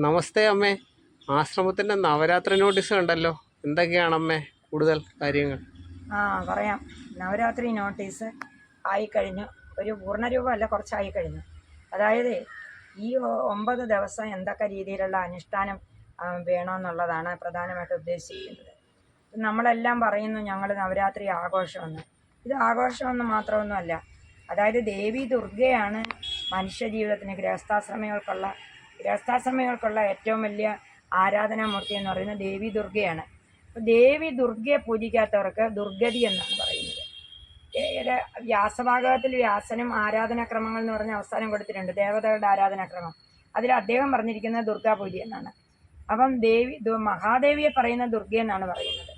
നമസ്തേ അമ്മേ. ആശ്രമത്തിന്റെ നവരാത്രി നോട്ടീസ് കണ്ടല്ലോ. എന്തൊക്കെയാണ് അമ്മേ കൂടുതൽ കാര്യങ്ങൾ? ആ പറയാം. നവരാത്രി നോട്ടീസ് ആയിക്കഴിഞ്ഞു. ഒരു പൂർണരൂപമല്ല കുറച്ചായി കഴിഞ്ഞു അതായത് ഈ ഒമ്പത് ദിവസം എന്തൊക്കെ രീതിയിലുള്ള അനുഷ്ഠാനം വേണമെന്നുള്ളതാണ് പ്രധാനമായിട്ട് ഉദ്ദേശിക്കുന്നത്. നമ്മളെല്ലാം പറയുന്നു ഞങ്ങൾ നവരാത്രി ആഘോഷമെന്ന്. ഇത് ആഘോഷമെന്ന് മാത്രമൊന്നുമല്ല. അതായത് ദേവി ദുർഗയാണ് മനുഷ്യ ജീവിതത്തിന് ഗൃഹസ്ഥാശ്രമികൾക്കുള്ള ഗൃഹസ്ഥാശ്രമികൾക്കുള്ള ഏറ്റവും വലിയ ആരാധനാമൂർത്തി എന്ന് പറയുന്നത് ദേവി ദുർഗയാണ്. അപ്പോൾ ദേവി ദുർഗയെ പൂജിക്കാത്തവർക്ക് ദുർഗതി എന്നാണ് പറയുന്നത്. വ്യാസഭാഗവത്തിൽ വ്യാസനും ആരാധനാക്രമങ്ങൾ എന്ന് പറഞ്ഞ അവസാനം കൊടുത്തിട്ടുണ്ട്. ദേവതകളുടെ ആരാധനാക്രമം അതിൽ അദ്ദേഹം പറഞ്ഞിരിക്കുന്നത് ദുർഗാ പൂജ എന്നാണ്. അപ്പം ദേവി മഹാദേവിയെ പറയുന്ന ദുർഗ എന്നാണ് പറയുന്നത്.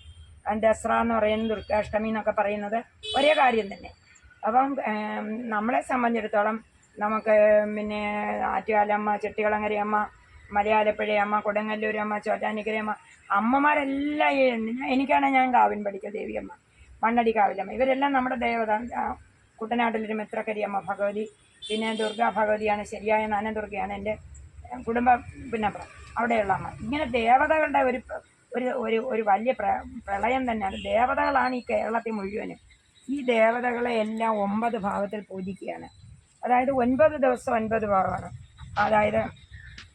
ദസറ എന്ന് പറയുന്നത് ദുർഗാഷ്ടമി എന്നൊക്കെ പറയുന്നത് ഒരേ കാര്യം തന്നെ. അപ്പം നമ്മളെ സംബന്ധിച്ചിടത്തോളം നമുക്ക് പിന്നെ ആറ്റുകാലമ്മ ചെട്ടികളങ്ങരയമ്മ മലയാലപ്പുഴയമ്മ കൊടുങ്ങല്ലൂരമ്മ ചോറ്റാനിക്കരയമ്മ അമ്മമാരെല്ലാം എനിക്കാണെങ്കിൽ ഞാൻ കാവിൻ പഠിച്ച ദേവിയമ്മ മണ്ണടി കാവിലമ്മ. ഇവരെല്ലാം നമ്മുടെ ദേവത കുട്ടനാട്ടിലൊരു മിത്രക്കരിയമ്മ ഭഗവതി പിന്നെ ദുർഗാ ഭഗവതിയാണ് ശരിയായ നാനദുർഗയാണ് എന്റെ കുടുംബ പിന്നെ അവിടെയുള്ള അമ്മ. ഇങ്ങനെ ദേവതകളുടെ ഒരു ഒരു ഒരു ഒരു വലിയ പ്ര പ്രളയം തന്നെയാണ്. ദേവതകളാണ് ഈ കേരളത്തിൽ മുഴുവനും. ഈ ദേവതകളെ എല്ലാം ഒമ്പത് ഭാവത്തിൽ പൂജിക്കുകയാണ്. അതായത് ഒൻപത് ദിവസം ഒൻപത് ഭാഗമാണ്. അതായത്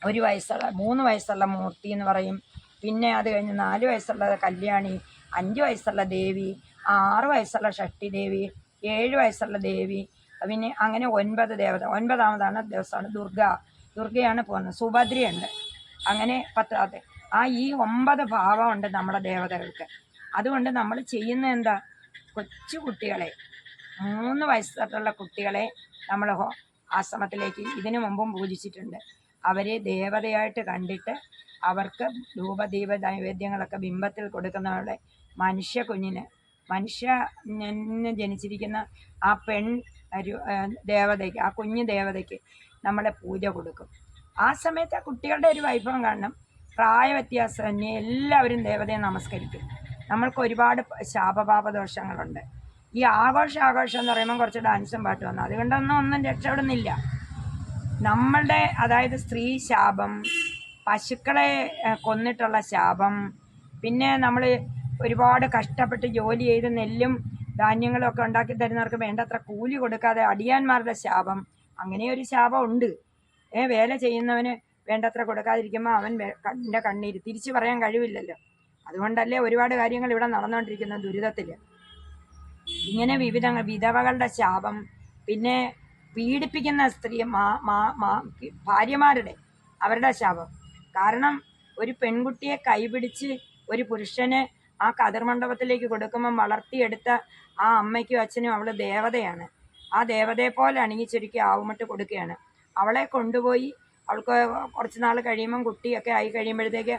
ഒരു വയസ്സുള്ള മൂന്ന് വയസ്സുള്ള മൂർത്തി എന്ന് പറയും. പിന്നെ അത് കഴിഞ്ഞ് നാല് വയസ്സുള്ള കല്യാണി അഞ്ച് വയസ്സുള്ള ദേവി ആറ് വയസ്സുള്ള ഷഷ്ടി ദേവി ഏഴ് വയസ്സുള്ള ദേവി പിന്നെ അങ്ങനെ ഒൻപത് ദേവത ഒൻപതാമതാണ് ദിവസമാണ് ദുർഗ. ദുർഗയാണ് പോകുന്നത്. സുഭദ്രയുണ്ട്. അങ്ങനെ പത്താമത്തെ ആ ഈ ഒമ്പത് ഭാവമുണ്ട് നമ്മുടെ ദേവതകൾക്ക്. അതുകൊണ്ട് നമ്മൾ ചെയ്യുന്ന എന്താ? കൊച്ചു കുട്ടികളെ മൂന്ന് വയസ്സ് തൊട്ടുള്ള കുട്ടികളെ നമ്മൾ ആശ്രമത്തിലേക്ക് ഇതിനു മുമ്പും പൂജിച്ചിട്ടുണ്ട്. അവരെ ദേവതയായിട്ട് കണ്ടിട്ട് അവർക്ക് ധൂപദീപ നൈവേദ്യങ്ങളൊക്കെ ബിംബത്തിൽ കൊടുക്കുന്നവരുടെ മനുഷ്യ കുഞ്ഞിന് മനുഷ്യ ജനിച്ചിരിക്കുന്ന ആ പെൺ ദേവതയ്ക്ക് ആ കുഞ്ഞു ദേവതയ്ക്ക് നമ്മളെ പൂജ കൊടുക്കും. ആ സമയത്ത് കുട്ടികളുടെ ഒരു വൈഭവം കാണണം. പ്രായ വ്യത്യാസം തന്നെ എല്ലാവരും ദേവതയെ നമസ്കരിക്കും. നമ്മൾക്ക് ഒരുപാട് ശാപപാപ ദോഷങ്ങളുണ്ട് ഈ ആഘോഷം ആഘോഷം എന്ന് പറയുമ്പോൾ കുറച്ച് ഡാൻസും പാട്ടും വന്നു അതുകൊണ്ടൊന്നും ഒന്നും രക്ഷപ്പെടുന്നില്ല. നമ്മളുടെ അതായത് സ്ത്രീ ശാപം പശുക്കളെ കൊന്നിട്ടുള്ള ശാപം പിന്നെ നമ്മൾ ഒരുപാട് കഷ്ടപ്പെട്ട് ജോലി ചെയ്ത് നെല്ലും ധാന്യങ്ങളും ഒക്കെ ഉണ്ടാക്കി തരുന്നവർക്ക് വേണ്ടത്ര കൂലി കൊടുക്കാതെ അടിയാന്മാരുടെ ശാപം അങ്ങനെ ഒരു ശാപം ഉണ്ട്. ഏ വേല ചെയ്യുന്നവന് വേണ്ടത്ര കൊടുക്കാതിരിക്കുമ്പോൾ അവൻ കണ്ണിന്റെ കണ്ണീര്. തിരിച്ചു പറയാൻ കഴിവില്ലല്ലോ. അതുകൊണ്ടല്ലേ ഒരുപാട് കാര്യങ്ങൾ ഇവിടെ നടന്നുകൊണ്ടിരിക്കുന്നത് ദുരിതത്തിൽ ഇങ്ങനെ വിവിധ വിധവകളുടെ ശാപം പിന്നെ പീഡിപ്പിക്കുന്ന സ്ത്രീ മാ മാ മാ ഭാര്യമാരുടെ അവരുടെ ശാപം. കാരണം ഒരു പെൺകുട്ടിയെ കൈപിടിച്ച് ഒരു പുരുഷന് ആ കതിർമണ്ഡപത്തിലേക്ക് കൊടുക്കുമ്പം വളർത്തിയെടുത്ത ആ അമ്മയ്ക്കും അച്ഛനും അവൾ ദേവതയാണ്. ആ ദേവതയെ പോലെ അണിയിച്ചൊരുക്കി ആവുമട്ട് കൊടുക്കുകയാണ്. അവളെ കൊണ്ടുപോയി അവൾക്ക് കുറച്ച് നാൾ കഴിയുമ്പം കുട്ടിയൊക്കെ ആയി കഴിയുമ്പോഴത്തേക്ക്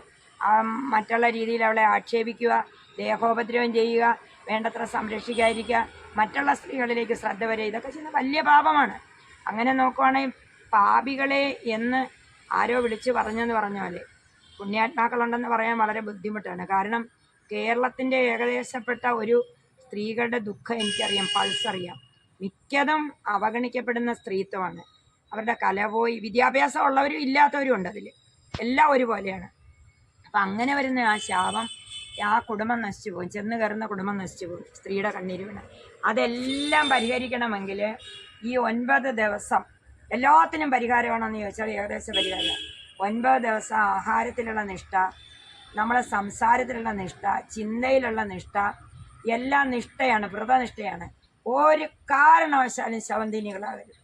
മറ്റുള്ള രീതിയിൽ അവളെ ആക്ഷേപിക്കുക ദേഹോപദ്രവം ചെയ്യുക വേണ്ടത്ര സംരക്ഷിക്കാതിരിക്കുക മറ്റുള്ള സ്ത്രീകളിലേക്ക് ശ്രദ്ധ വരിക ഇതൊക്കെ ചെയ്യുന്ന വലിയ പാപമാണ്. അങ്ങനെ നോക്കുവാണെങ്കിൽ പാപികളെ എന്ന് ആരോ വിളിച്ച് പറഞ്ഞെന്ന് പറഞ്ഞ പോലെ പുണ്യാത്മാക്കളുണ്ടെന്ന് പറയാൻ വളരെ ബുദ്ധിമുട്ടാണ്. കാരണം കേരളത്തിന്റെ ഏകദേശപ്പെട്ട ഒരു സ്ത്രീകളുടെ ദുഃഖം എനിക്കറിയാം പൾസ് അറിയാം മിക്കതും അവഗണിക്കപ്പെടുന്ന സ്ത്രീത്വമാണ്. അവരുടെ കല പോയി വിദ്യാഭ്യാസം ഉള്ളവരും ഇല്ലാത്തവരും ഉണ്ട് അതിൽ എല്ലാം ഒരുപോലെയാണ്. അപ്പം അങ്ങനെ വരുന്ന ആ ശാപം ആ കുടുംബം നശിച്ചു പോകും ചെന്ന് കയറുന്ന കുടുംബം നശിച്ചു പോകും സ്ത്രീയുടെ കണ്ണീര് അതെല്ലാം പരിഹരിക്കണമെങ്കിൽ ഈ ഒൻപത് ദിവസം എല്ലാത്തിനും പരിഹാരമാണെന്ന് ചോദിച്ചാൽ ഏകദേശം പരിഹാരം ഒൻപത് ദിവസം ആഹാരത്തിലുള്ള നിഷ്ഠ നമ്മളെ സംസാരത്തിലുള്ള നിഷ്ഠ ചിന്തയിലുള്ള നിഷ്ഠ എല്ലാം നിഷ്ഠയാണ് വ്രതനിഷ്ഠയാണ്. ഒരു കാരണവശാലും ശവന്തിനികളാകരുത്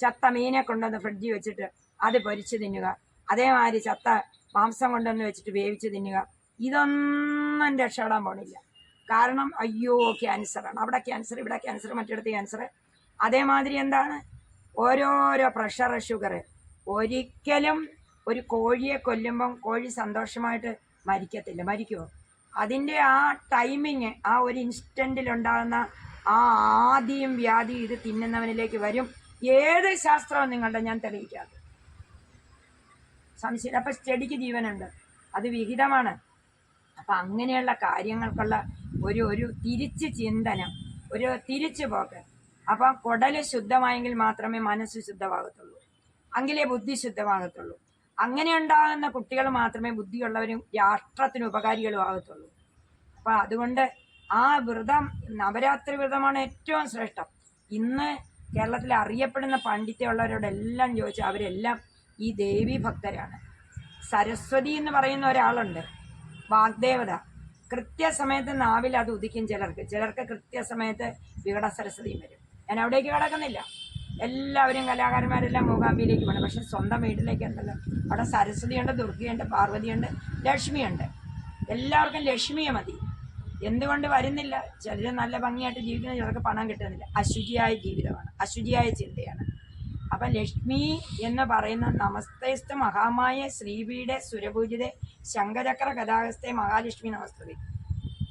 ചത്ത മീനെ കൊണ്ടുവന്ന് ഫ്രിഡ്ജിൽ വെച്ചിട്ട് അത് പൊരിച്ച് തിന്നുക. അതേമാതിരി ചത്ത മാംസം കൊണ്ടുവന്ന് വെച്ചിട്ട് വേവിച്ച് തിന്നുക. ഇതൊന്നും രക്ഷപ്പെടാൻ പോണില്ല കാരണം അയ്യോ ക്യാൻസറാണ് അവിടെ ക്യാൻസർ ഇവിടെ ക്യാൻസർ മറ്റിടത്ത് ക്യാൻസർ അതേമാതിരി എന്താണ്? ഓരോരോ പ്രഷർ ഷുഗർ ഒരിക്കലും ഒരു കോഴിയെ കൊല്ലുമ്പം കോഴി സന്തോഷമായിട്ട് മരിക്കത്തില്ല. മരിക്കുമോ അതിന്റെ ആ ടൈമിങ് ആ ഒരു ഇൻസ്റ്റന്റിലുണ്ടാകുന്ന ആ ആദ്യം വ്യാധി ഇത് തിന്നുന്നവനിലേക്ക് വരും. ഏത് ശാസ്ത്രവും നിങ്ങളുടെ ഞാൻ തെളിയിക്കാതെ. സംശയം. അപ്പം ചെടിക്ക് ജീവനുണ്ട്. അത് വിഹിതമാണ്. അപ്പം അങ്ങനെയുള്ള കാര്യങ്ങൾക്കുള്ള ഒരു ഒരു തിരിച്ച് ചിന്തനം ഒരു തിരിച്ചു പോക്ക്. അപ്പം കുടൽ ശുദ്ധമായെങ്കിൽ മാത്രമേ മനസ്സ് ശുദ്ധമാകത്തുള്ളൂ. അങ്കിലേ ബുദ്ധി ശുദ്ധമാകത്തുള്ളൂ. അങ്ങനെ ഉണ്ടാകുന്ന കുട്ടികൾ മാത്രമേ ബുദ്ധിയുള്ളവരും രാഷ്ട്രത്തിന് ഉപകാരികളും ആകത്തുള്ളൂ. അപ്പൊ അതുകൊണ്ട് ആ വ്രതം നവരാത്രി വ്രതമാണ് ഏറ്റവും ശ്രേഷ്ഠം. ഇന്ന് കേരളത്തിൽ അറിയപ്പെടുന്ന പണ്ഡിത്യമുള്ളവരോടെല്ലാം ചോദിച്ചാൽ അവരെല്ലാം ഈ ദേവി ഭക്തരാണ് സരസ്വതി എന്ന് പറയുന്ന ഒരാളുണ്ട്. വാഗ്ദേവത. കൃത്യസമയത്ത് നാവിൽ അത് ഉദിക്കും ചിലർക്ക്. ചിലർക്ക് കൃത്യസമയത്ത് വിഘട സരസ്വതിയും വരും. ഞാൻ അവിടേക്ക് കിടക്കുന്നില്ല. എല്ലാവരും കലാകാരന്മാരെല്ലാം മൂകാംബിയിലേക്ക് പോകണം. പക്ഷെ സ്വന്തം വീട്ടിലേക്ക് ഉണ്ടല്ലോ. അവിടെ സരസ്വതിയുണ്ട് ദുർഗയുണ്ട് പാർവതിയുണ്ട് ലക്ഷ്മിയുണ്ട്. എല്ലാവർക്കും ലക്ഷ്മിയെ മതി. എന്തുകൊണ്ട് വരുന്നില്ല? ചിലർ നല്ല ഭംഗിയായിട്ട് ജീവിക്കുന്ന ചിലർക്ക് പണം കിട്ടുന്നില്ല. അശുചിയായ ജീവിതമാണ്. അശുചിയായ ചിന്തയാണ്. അപ്പം ലക്ഷ്മി എന്ന് പറയുന്ന നമസ്തേസ്ത മഹാമായ ശ്രീപീഠെ സുരപൂജിതെ ശങ്കചക്ര ഗതാഗസ്തേ മഹാലക്ഷ്മി നമസ്തേ.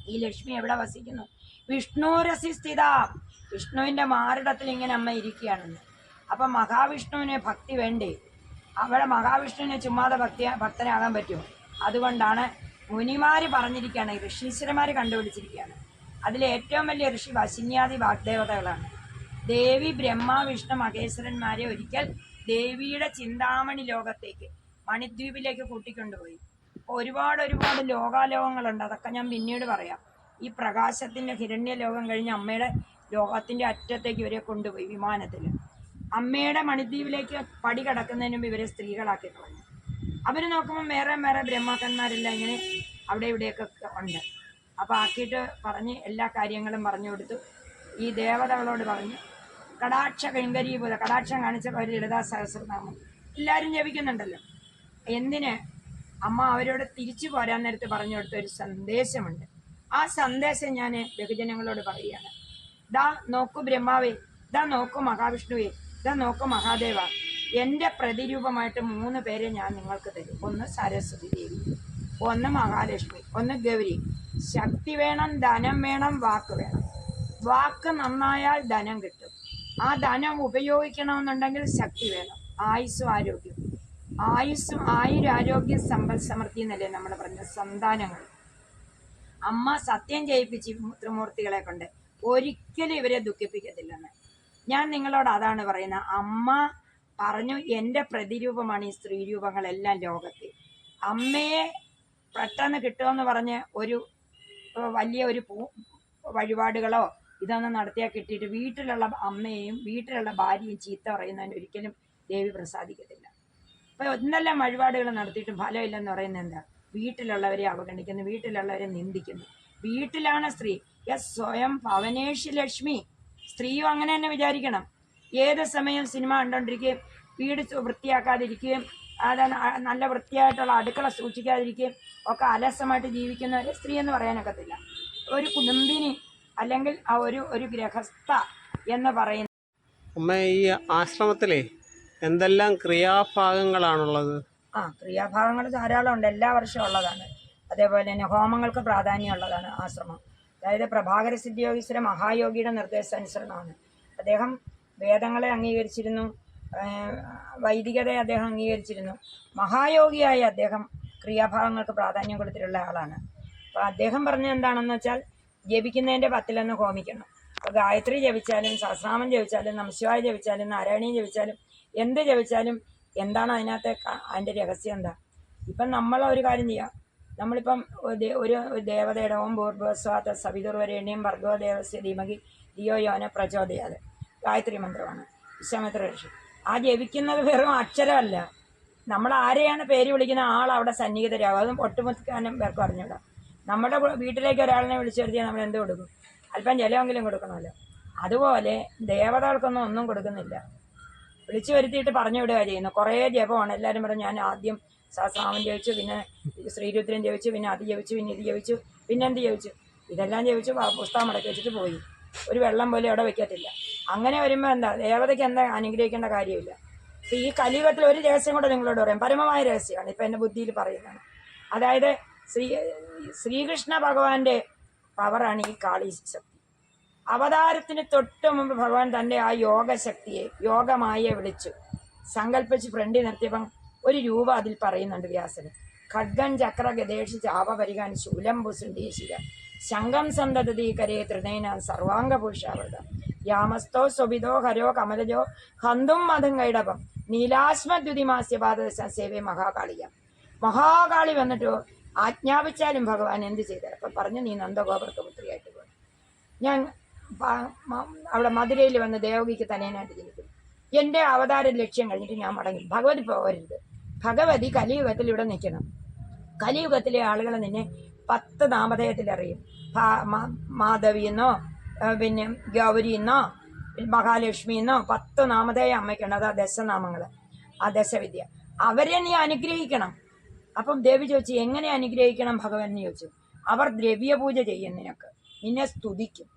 ഈ ലക്ഷ്മി എവിടെ വസിക്കുന്നു? വിഷ്ണുരസി സ്ഥിത. വിഷ്ണുവിന്റെ മാറിടത്തിൽ ഇങ്ങനെ അമ്മ ഇരിക്കുകയാണെന്ന്. അപ്പം മഹാവിഷ്ണുവിനെ ഭക്തി വേണ്ടേ? അവിടെ മഹാവിഷ്ണുവിനെ ചുമ്മാതെ ഭക്തി ഭക്തനാകാൻ പറ്റുമോ? അതുകൊണ്ടാണ് മുനിമാര് പറഞ്ഞിരിക്കുകയാണ് ഋഷീശ്വരന്മാർ കണ്ടുപിടിച്ചിരിക്കുകയാണ്. അതിലെ ഏറ്റവും വലിയ ഋഷി വശിന്യാദി വാഗ്ദേവതകളാണ്. ദേവി ബ്രഹ്മ വിഷ്ണു മഹേശ്വരന്മാരെ ഒരിക്കൽ ദേവിയുടെ ചിന്താമണി ലോകത്തേക്ക് മണിദ്വീപിലേക്ക് കൂട്ടിക്കൊണ്ടുപോയി. ഒരുപാട് ഒരുപാട് ലോകാലോകങ്ങളുണ്ട്. അതൊക്കെ ഞാൻ പിന്നീട് പറയാം. ഈ പ്രകാശത്തിന്റെ ഹിരണ്യ ലോകം കഴിഞ്ഞ് അമ്മയുടെ ലോകത്തിന്റെ അറ്റത്തേക്ക് ഇവരെ കൊണ്ടുപോയി വിമാനത്തിൽ. അമ്മയുടെ മണിദ്വീപിലേക്ക് പടി കടക്കുന്നതിന് മുമ്പ് ഇവരെ സ്ത്രീകളാക്കി കളഞ്ഞു. അവർ നോക്കുമ്പോൾ വേറെ വേറെ ബ്രഹ്മാക്കന്മാരെല്ലാം ഇങ്ങനെ അവിടെ ഇവിടെയൊക്കെ ഉണ്ട്. അപ്പോൾ ആക്കിയിട്ട് പറഞ്ഞ് എല്ലാ കാര്യങ്ങളും പറഞ്ഞു കൊടുത്തു. ഈ ദേവതകളോട് പറഞ്ഞു കടാക്ഷ കൈങ്കരീപൂത കടാക്ഷം കാണിച്ച ഒരു ലളിതാ സഹസ്രനാമം. എല്ലാവരും ജപിക്കുന്നുണ്ടല്ലോ. എന്തിന്? അമ്മ അവരോട് തിരിച്ചു പോരാൻ നേരത്തെ പറഞ്ഞു കൊടുത്ത ഒരു സന്ദേശമുണ്ട്. ആ സന്ദേശം ഞാൻ ബഹുജനങ്ങളോട് പറയുകയാണ്. ദാ നോക്കു ബ്രഹ്മാവേ ദാ നോക്കു മഹാവിഷ്ണുവേ ദാ നോക്കു മഹാദേവ. എന്റെ പ്രതിരൂപമായിട്ട് മൂന്ന് പേരെ ഞാൻ നിങ്ങൾക്ക് തരും. ഒന്ന് സരസ്വതി ദേവി ഒന്ന് മഹാലക്ഷ്മി ഒന്ന് ഗൗരി. ശക്തി വേണം ധനം വേണം വാക്ക് വേണം. വാക്ക് നന്നായാൽ ധനം കിട്ടും. ആ ധനം ഉപയോഗിക്കണമെന്നുണ്ടെങ്കിൽ ശക്തി വേണം. ആയുസ്സും ആരോഗ്യം. ആയുസ്സും ആയുരാരോഗ്യ സമ്പൽ സമൃദ്ധി എന്നല്ലേ നമ്മൾ പറഞ്ഞ സന്താനങ്ങൾ. അമ്മ സത്യം ചെയ്യിപ്പിച്ച് ത്രിമൂർത്തികളെ കൊണ്ട് ഒരിക്കലും ഇവരെ ദുഃഖിപ്പിക്കത്തില്ലെന്ന്. ഞാൻ നിങ്ങളോട് അതാണ് പറയുന്നത് അമ്മ പറഞ്ഞു എന്റെ പ്രതിരൂപമാണ് ഈ സ്ത്രീ രൂപങ്ങളെല്ലാം ലോകത്തിൽ. അമ്മയെ പെട്ടെന്ന് കിട്ടുമെന്ന് പറഞ്ഞ് ഒരു വലിയ ഒരു പൂ വഴിപാടുകളോ ഇതൊന്നും നടത്തിയാൽ കിട്ടിയിട്ട് വീട്ടിലുള്ള അമ്മയെയും വീട്ടിലുള്ള ഭാര്യയും ചീത്ത പറയുന്നതിന് ഒരിക്കലും ദേവി പ്രസാദിക്കത്തില്ല. അപ്പോൾ എന്തെല്ലാം വഴിപാടുകൾ നടത്തിയിട്ടും ഫലമില്ലെന്ന് പറയുന്നത് എന്താ? വീട്ടിലുള്ളവരെ അവഗണിക്കുന്നു വീട്ടിലുള്ളവരെ നിന്ദിക്കുന്നു. വീട്ടിലാണ് സ്ത്രീ. യെസ് സ്വയം ഭവനേഷ് ലക്ഷ്മി. സ്ത്രീയും അങ്ങനെ തന്നെ വിചാരിക്കണം. ഏത് സമയം സിനിമ കണ്ടോണ്ടിരിക്കുകയും വീട് വൃത്തിയാക്കാതിരിക്കുകയും അത് നല്ല വൃത്തിയായിട്ടുള്ള അടുക്കള സൂക്ഷിക്കാതിരിക്കുകയും ഒക്കെ അലസമായിട്ട് ജീവിക്കുന്ന ഒരു സ്ത്രീ എന്ന് പറയാനൊക്കത്തില്ല. ഒരു കുടുംബിനി അല്ലെങ്കിൽ ആ ഒരു ഒരു ഗ്രഹസ്ഥ എന്ന് പറയുന്നത് അമ്മ ഈ ആശ്രമത്തിലെ എന്തെല്ലാം ക്രിയാഭാഗങ്ങളാണുള്ളത്? ആ ക്രിയാഭാഗങ്ങൾ ധാരാളം ഉണ്ട് എല്ലാ വർഷവും ഉള്ളതാണ്. അതേപോലെ തന്നെ ഹോമങ്ങൾക്ക് പ്രാധാന്യമുള്ളതാണ് ആശ്രമം. അതായത് പ്രഭാകര സിദ്ധിയോഗീശ്വര മഹായോഗിയുടെ നിർദ്ദേശാനുസരണമാണ് അദ്ദേഹം വേദങ്ങളെ അംഗീകരിച്ചിരുന്നു. വൈദികതയെ അദ്ദേഹം അംഗീകരിച്ചിരുന്നു. മഹായോഗിയായ അദ്ദേഹം ക്രിയാഭാഗങ്ങൾക്ക് പ്രാധാന്യം കൊടുത്തിട്ടുള്ള ആളാണ്. അപ്പോൾ അദ്ദേഹം പറഞ്ഞത് എന്താണെന്ന് വെച്ചാൽ ജപിക്കുന്നതിന്റെ പത്തിലൊന്ന് ഹോമിക്കണം അപ്പോൾ ഗായത്രി ജപിച്ചാലും സഹസ്രാമം ജപിച്ചാലും നമശിവായ ജപിച്ചാലും നാരായണീ ജപിച്ചാലും എന്ത് ജപിച്ചാലും എന്താണ് അതിനകത്തെ അതിന്റെ രഹസ്യം എന്താ ഇപ്പം നമ്മൾ ഒരു കാര്യം ചെയ്യാം നമ്മളിപ്പം ഒരു ദേവതയുടെ ഓം ഭൂർഭസ്വാത്ത സവിതുർവരേണ്യം ഭർഗവ ദേവസ്യ ധീമകി ദിയോ യോന പ്രചോദയാത് ഗായത്രി മന്ത്രമാണ് വിശ്വാമിത്ര ഋഷി ആ ജപിക്കുന്നത് വെറും അക്ഷരമല്ല നമ്മൾ ആരെയാണ് പേര് വിളിക്കുന്ന ആൾ അവിടെ സന്നിഹിതരാകും അതും ഒട്ടുമുക്കാനും പേർക്ക് അറിഞ്ഞൂടാ നമ്മുടെ വീട്ടിലേക്ക് ഒരാളിനെ വിളിച്ചു വരുത്തിയാൽ നമ്മൾ എന്ത് കൊടുക്കും? അല്പം ജലമെങ്കിലും കൊടുക്കണമല്ലോ. അതുപോലെ ദേവതകൾക്കൊന്നും ഒന്നും കൊടുക്കുന്നില്ല. വിളിച്ചു വരുത്തിയിട്ട് പറഞ്ഞു വിടുക ചെയ്യുന്നു കുറേ ജപമാണ്. എല്ലാവരും പറഞ്ഞു ഞാൻ ആദ്യം സഹസ്രാമം ജപിച്ചു പിന്നെ ശ്രീരുദ്രൻ ജപിച്ചു പിന്നെ അത് ജപിച്ചു പിന്നെ ഇത് ജപിച്ചു പിന്നെ എന്ത് ജപിച്ചു? ഇതെല്ലാം ജപിച്ചു പുസ്തകം മടക്കി വെച്ചിട്ട് പോയി. ഒരു വെള്ളം പോലും അവിടെ വയ്ക്കത്തില്ല അങ്ങനെ വരുമ്പോൾ എന്താ ദേവതയ്ക്ക് എന്താ അനുഗ്രഹിക്കേണ്ട കാര്യമില്ല. ഇപ്പം ഈ കലിയുഗത്തിൽ ഒരു രഹസ്യം കൂടെ നിങ്ങളോട് പറയാം. പരമമായ രഹസ്യമാണ്. ഇപ്പം എന്റെ ബുദ്ധിയിൽ പറയുന്നത് അതായത് ശ്രീ ശ്രീകൃഷ്ണ ഭഗവാന്റെ പവറാണ് ഈ കാളി ശക്തി. അവതാരത്തിന് തൊട്ട് മുമ്പ് ഭഗവാൻ തന്റെ ആ യോഗശക്തിയെ യോഗമായെ വിളിച്ചു സങ്കല്പിച്ച് ഫ്രണ്ടിൽ നിർത്തിയപ്പം ഒരു രൂപ അതിൽ പറയുന്നുണ്ട് വ്യാസന്. ഖഡ്ഗൻ ചക്ര ഗതേഷ് ചാപപരികാൻ ശൂലം പുസുണ്ടീശിക ശംഖം സന്തതീ കരേ തൃണേന സർവാംഗപുരുഷാവൃത. യാമസ്തോ സ്വബിതോ ഹരോ കമലജോ ഹന്തും മതം കൈടപം. നീലാശ്മദ്യുതിമാസ്യപാദ സേവേ മഹാകാളിയ. മഹാകാളി വന്നിട്ട് ആജ്ഞാപിച്ചാലും ഭഗവാൻ എന്ത് ചെയ്തത് അപ്പം പറഞ്ഞു നീ നന്ദഗോപുരത്ത് പുത്രിയായിട്ട് ഞാൻ അവിടെ മധുരയിൽ വന്ന് ദേവകിക്ക് തലേനായിട്ട് ജനിക്കും എന്റെ അവതാര ലക്ഷ്യം കഴിഞ്ഞിട്ട് ഞാൻ മടങ്ങി. ഭഗവതി പോകരുത്. ഭഗവതി കലിയുഗത്തിൽ ഇവിടെ നിൽക്കണം. കലിയുഗത്തിലെ ആളുകൾ നിന്നെ പത്ത് നാമധേയത്തിൽ അറിയും. ഭാ- മാ- മാധവി എന്നോ ആ, പിന്നെ ഗൗരി എന്നോ മഹാലക്ഷ്മി എന്നോ പത്ത് നാമധേയ അമ്മയ്ക്കുണ്ട്. അതാ ദശനാമങ്ങൾ ആ ദശവിദ്യ. അവരെ നീ അനുഗ്രഹിക്കണം. അപ്പം ദേവി ചോദിച്ചു എങ്ങനെ അനുഗ്രഹിക്കണം ഭഗവൻ? എന്ന് ചോദിച്ചു. അവർ ദ്രവ്യപൂജ ചെയ്യും നിനക്ക്. നിന്നെ സ്തുതിക്കും.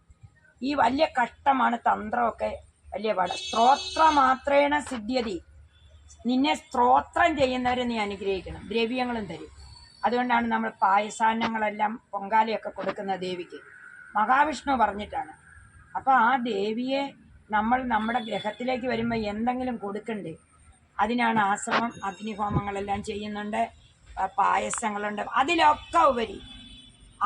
ഈ വലിയ കഷ്ടമാണ് തന്ത്രമൊക്കെ വലിയ പാട്. സ്ത്രോത്ര മാത്രേണ സിദ്ധ്യതി. നിന്നെ സ്ത്രോത്രം ചെയ്യുന്നവരെ നീ അനുഗ്രഹിക്കണം. ദ്രവ്യങ്ങളും തരും. അതുകൊണ്ടാണ് നമ്മൾ പായസാന്നങ്ങളെല്ലാം പൊങ്കാലയൊക്കെ കൊടുക്കുന്ന ദേവിക്ക്. മഹാവിഷ്ണു പറഞ്ഞിട്ടാണ്. അപ്പോൾ ആ ദേവിയെ നമ്മൾ നമ്മുടെ ഗ്രഹത്തിലേക്ക് വരുമ്പോൾ എന്തെങ്കിലും കൊടുക്കണ്ടേ. അതിനാണ് ആശ്രമം അഗ്നിഹോമങ്ങളെല്ലാം ചെയ്യുന്നുണ്ട്. പായസങ്ങളുണ്ട്. അതിലൊക്കെ ഉപരി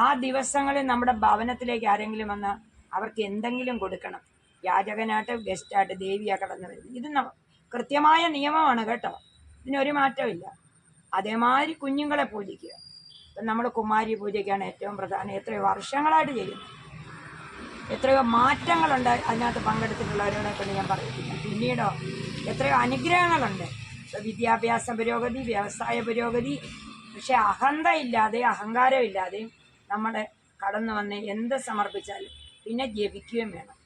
ആ ദിവസങ്ങളിൽ നമ്മുടെ ഭവനത്തിലേക്ക് ആരെങ്കിലും വന്ന് അവർക്ക് എന്തെങ്കിലും കൊടുക്കണം. യാചകനായിട്ട് ഗസ്റ്റായിട്ട് ദേവിയാ കടന്നു വരുന്നത്. ഇത് കൃത്യമായ നിയമമാണ് കേട്ടോ. ഇതിനൊരു മാറ്റമില്ല അതേമാതിരി കുഞ്ഞുങ്ങളെ പൂജിക്കുക. ഇപ്പം നമ്മൾ കുമാരി പൂജയ്ക്കാണ് ഏറ്റവും പ്രധാനം. എത്രയോ വർഷങ്ങളായിട്ട് ചെയ്യുന്നത്. എത്രയോ മാറ്റങ്ങളുണ്ട് അതിനകത്ത് പങ്കെടുത്തിട്ടുള്ളവരോടെ കൊണ്ട് ഞാൻ പറയുന്നില്ല പിന്നീടോ എത്രയോ അനുഗ്രഹങ്ങളുണ്ട്. വിദ്യാഭ്യാസ പുരോഗതി വ്യവസായ പുരോഗതി പക്ഷെ അഹന്ത ഇല്ലാതെ അഹങ്കാരം ഇല്ലാതെ നമ്മൾ കടന്നു വന്ന് എന്ത് സമർപ്പിച്ചാലും പിന്നെ ജപിക്കുകയും വേണം.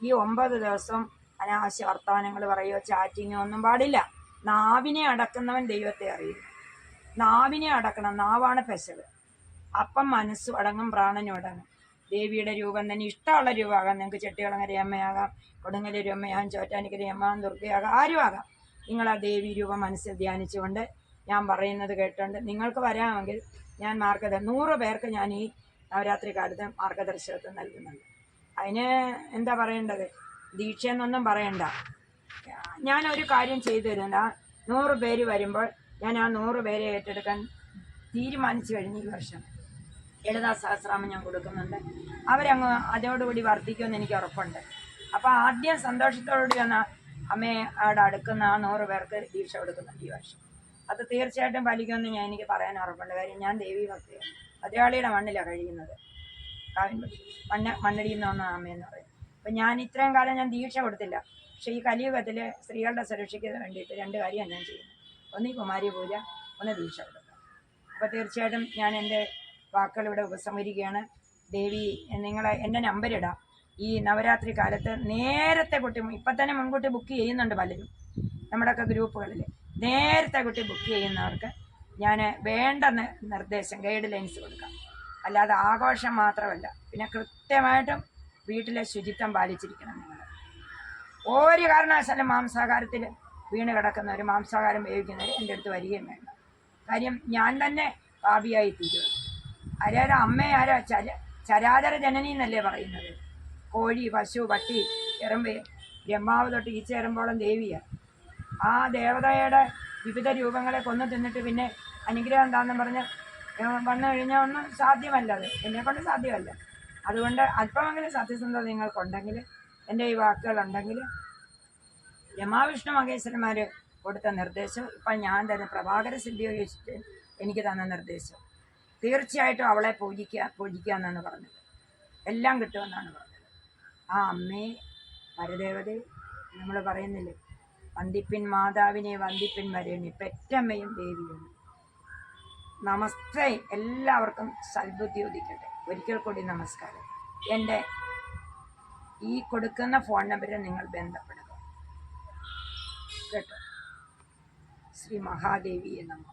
ഈ ഒമ്പത് ദിവസം അനാവശ്യ വർത്തമാനങ്ങൾ പറയുകയോ ചാറ്റിങ്ങോ ഒന്നും പാടില്ല. നാവിനെ അടക്കുന്നവൻ ദൈവത്തെ അറിയും നാവിനെ അടക്കണം നാവാണ് പെശക്. അപ്പം മനസ്സ് അടങ്ങും പ്രാണനും അടങ്ങും. ദേവിയുടെ രൂപം തന്നെ ഇഷ്ടമുള്ള രൂപമാകാം. നിങ്ങൾക്ക് ചെട്ടികളങ്ങരയമ്മയാകാം കൊടുങ്ങലൊരു കൊടുങ്ങല്ലൊരു അമ്മയാകാം ചോറ്റാനിക്കരയമ്മ ദുർഗയാകാം ആരും ആകാം നിങ്ങൾ ആ ദേവി രൂപം മനസ്സിൽ ധ്യാനിച്ചുകൊണ്ട് ഞാൻ പറയുന്നത് കേട്ടുകൊണ്ട് നിങ്ങൾക്ക് വരാമെങ്കിൽ ഞാൻ മാർഗദ നൂറ് പേർക്ക് ഞാൻ ഈ നവരാത്രി കാലത്ത് മാർഗദർശനത്വം നൽകുന്നുണ്ട്. അതിന് എന്താ പറയേണ്ടത്? ദീക്ഷ എന്നൊന്നും പറയണ്ട ഞാനൊരു കാര്യം ചെയ്തു തരുന്ന നൂറ് പേര് വരുമ്പോൾ ഞാൻ ആ നൂറ് പേരെ ഏറ്റെടുക്കാൻ തീരുമാനിച്ചു കഴിഞ്ഞ ഈ വർഷം. ലളിതാ സഹസ്രാമം ഞാൻ കൊടുക്കുന്നുണ്ട്. അവരങ്ങ് അതോടുകൂടി വർദ്ധിക്കുമെന്ന് എനിക്ക് ഉറപ്പുണ്ട്. അപ്പോൾ ആദ്യം സന്തോഷത്തോടുകൂടി വന്ന അമ്മയുടെ അടുക്കുന്ന ആ നൂറ് പേർക്ക് ദീക്ഷ കൊടുക്കുന്നുണ്ട് ഈ വർഷം. അത് തീർച്ചയായിട്ടും ഫലിക്കുമെന്ന് ഞാൻ എനിക്ക് പറയാൻ ഉറപ്പുണ്ട്. കാര്യം ഞാൻ ദേവി ഭക്തിയാണ്. ഭദ്രകാളിയുടെ മണ്ണിലാണ് കഴിയുന്നത്. മണ്ണ് മണ്ണടിയിൽ നിന്ന് വന്ന അമ്മയെന്ന് പറയും. അപ്പം ഞാൻ ഇത്രയും കാലം ഞാൻ ദീക്ഷ കൊടുത്തില്ല. പക്ഷേ ഈ കലിയുഗത്തിൽ സ്ത്രീകളുടെ സുരക്ഷയ്ക്ക് വേണ്ടിയിട്ട് രണ്ട് കാര്യമാണ് ഞാൻ ചെയ്യുന്നത്. ഒന്ന് ഈ കുമാരി പൂജ ഒന്ന് ദീക്ഷ കൊടുക്കുക. അപ്പോൾ തീർച്ചയായിട്ടും ഞാൻ എന്റെ വാക്കുകൾ ഇവിടെ ഉപസംഹരിക്കുകയാണ്. ദേവി നിങ്ങളെ എന്റെ നമ്പർ ഇടാം. ഈ നവരാത്രി കാലത്ത് നേരത്തെ കുട്ടി ഇപ്പൊ തന്നെ മുൻകൂട്ടി ബുക്ക് ചെയ്യുന്നുണ്ട് പലരും നമ്മുടെയൊക്കെ ഗ്രൂപ്പുകളിൽ. നേരത്തെ കുട്ടി ബുക്ക് ചെയ്യുന്നവർക്ക് ഞാൻ വേണ്ട നിർദ്ദേശം ഗൈഡ് ലൈൻസ് കൊടുക്കാം. അല്ലാതെ ആഘോഷം മാത്രമല്ല പിന്നെ കൃത്യമായിട്ടും വീട്ടിലെ ശുചിത്വം പാലിച്ചിരിക്കണം നിങ്ങൾ. ഒരു കാരണവശാലും മാംസാഹാരത്തിൽ വീണ് കിടക്കുന്നവർ മാംസാഹാരം വേവിക്കുന്നവർ എന്റെ അടുത്ത് വരികയും വേണ്ട. കാര്യം ഞാൻ തന്നെ പാപിയായി തീരുക ആരാരോ അമ്മയാരോ ചര ചരാചര ജനനി എന്നല്ലേ പറയുന്നത്? കോഴി പശു പട്ടി എറുമ്പ് ബ്രഹ്മാവ് തൊട്ട് ഈച്ച ദേവിയാണ് ആ ദേവതയുടെ വിവിധ രൂപങ്ങളെ കൊന്നു തിന്നിട്ട് പിന്നെ അനുഗ്രഹം എന്താണെന്ന് പറഞ്ഞ് വന്നു കഴിഞ്ഞാൽ ഒന്നും സാധ്യമല്ല അത് എന്നെ കൊണ്ട് സാധ്യമല്ല. അതുകൊണ്ട് അല്പമെങ്കിലും സത്യസന്ധത നിങ്ങൾക്കുണ്ടെങ്കിൽ എന്റെ ഈ വാക്കുകളുണ്ടെങ്കിൽ രമാവിഷ്ണു മഹേശ്വരന്മാർ കൊടുത്ത നിർദ്ദേശം ഇപ്പം ഞാൻ തന്നെ പ്രഭാകര സിദ്ധി ഉപയോഗിച്ചിട്ട് എനിക്ക് തന്ന നിർദ്ദേശം. തീർച്ചയായിട്ടും അവളെ പൂജിക്കുക പൂജിക്കുക എന്നാണ് പറഞ്ഞത്. എല്ലാം കിട്ടുമെന്നാണ് പറഞ്ഞത്. ആ അമ്മേ പരദേവതേ നമ്മൾ പറയുന്നില്ലേ വന്ദിപ്പിൻ മാതാവിനെ വന്ദിപ്പിൻ വരേണി പെറ്റമ്മയും ദേവിയാണ് നമസ്തേ എല്ലാവർക്കും സൽബുദ്ധി ഉദിക്കട്ടെ. ഒരിക്കൽ കൂടി നമസ്കാരം. എന്റെ ഈ കൊടുക്കുന്ന ഫോൺ നമ്പറിൽ നിങ്ങൾ ബന്ധപ്പെടുക. കേട്ടോ? ശ്രീ മഹാദേവിയെ നമ